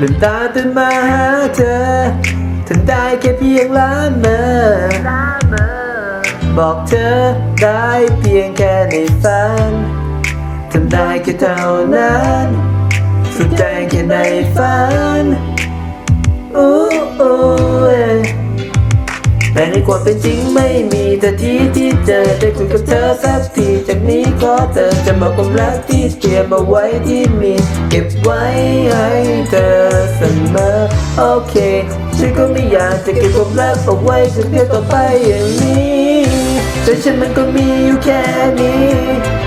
ลืมตาตื่นมาหาเธอทำได้แค่เพียงล้านเมอบอกเธอได้เพียงแค่ในฝันทำได้แค่เท่านั้นสุดใจแค่ในฝันอู้อู้เอ้ยแต่ในความเป็นจริงไม่มีแต่ที่ที่เจอได้คุยกับเธอสักที เธอจะบอกความรักที่เตรียมเอาไว้ที่มีเก็บไว้ให้เธอเสมอโอเคฉันก็ไม่อยากจะเก็บความรักเอาไว้คนเดียวต่อไปอย่างนี้แต่ฉันมันก็มีอยู่แค่นี้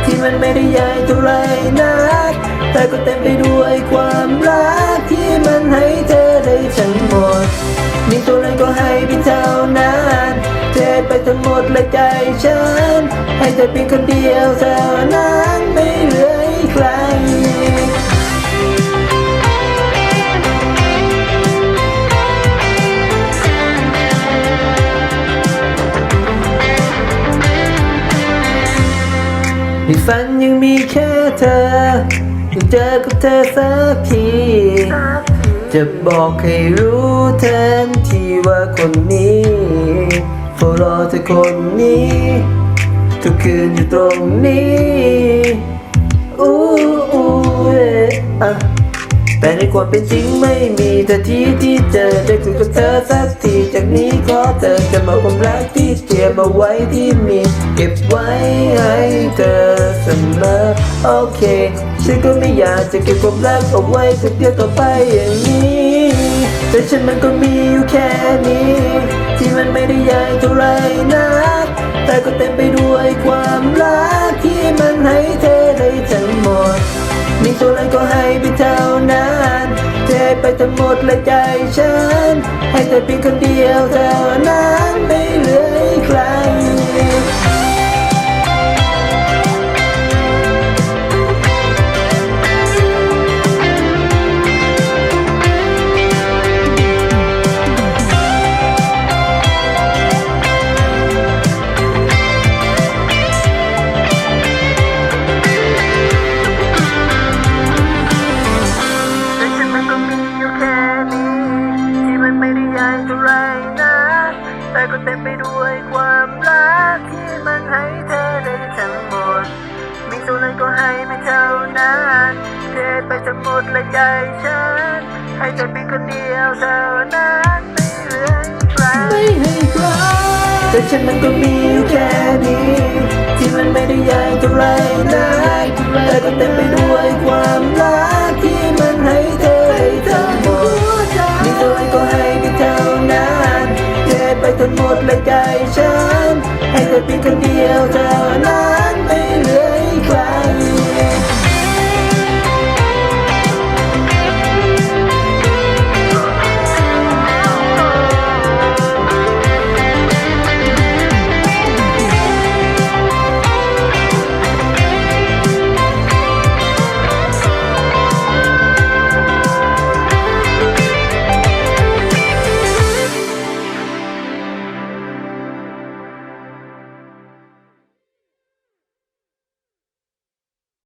ที่มันไม่ได้ใหญ่เท่าไรนักแต่ก็เต็มไปด้วยความรักที่มันให้เธอ หมดและใจฉัน ให้เธอเพียงคนเดียวเท่านั้นไม่เหลือใครในฝันยังมีแค่เธอยากเจอกับเธอสักที จะบอกให้รู้แทนที่ว่าคนนี้ เฝ้ารอเธอคนนี้ ทุกคืนอยู่ตรงนี้อู้อู้เอะอะแต่ในความเป็นจริงไม่มีแต่ที่ที่เจอได้คุยกับเธอสักทีจากนี้ขอเธอจะมาความรักที่เตรียมเอาไว้ที่มีเก็บไว้ให้เธอเสมอโอเคฉันก็ไม่อยากจะเก็บความรักเอาไว้คนเดียวต่อไปอย่างนี้ ฉันมันก็มีอยู่แค่นี้ ที่มันไม่ได้ใหญ่เท่าไรนัก แต่ก็เต็มไปด้วยความรักที่มันให้เธอได้ทั้งหมด มีตัวอะไรก็ให้ไปเท่านั้นเทไปทั้งหมดและใจฉัน ให้เธอเพียงคนเดียวเท่านั้นไม่เหลือ ไรนะ แต่ก็เต็มไปด้วยความรักที่มันให้เธอได้ทั้งหมด มีเท่าไรก็ให้ไม่เท่านั้นเทไปทั้งหมดและใจฉัน ให้เธอเป็นคนเดียวเท่านั้นไม่เหลือใครไม่ให้ใครแต่ฉันมันก็มีอยู่แค่นี้ ที่มันไม่ได้ใหญ่เท่าไรนะแต่ก็เต็มไปด้วยความรัก ในใจฉัน ให้เธอเพียงคนเดียวเธอ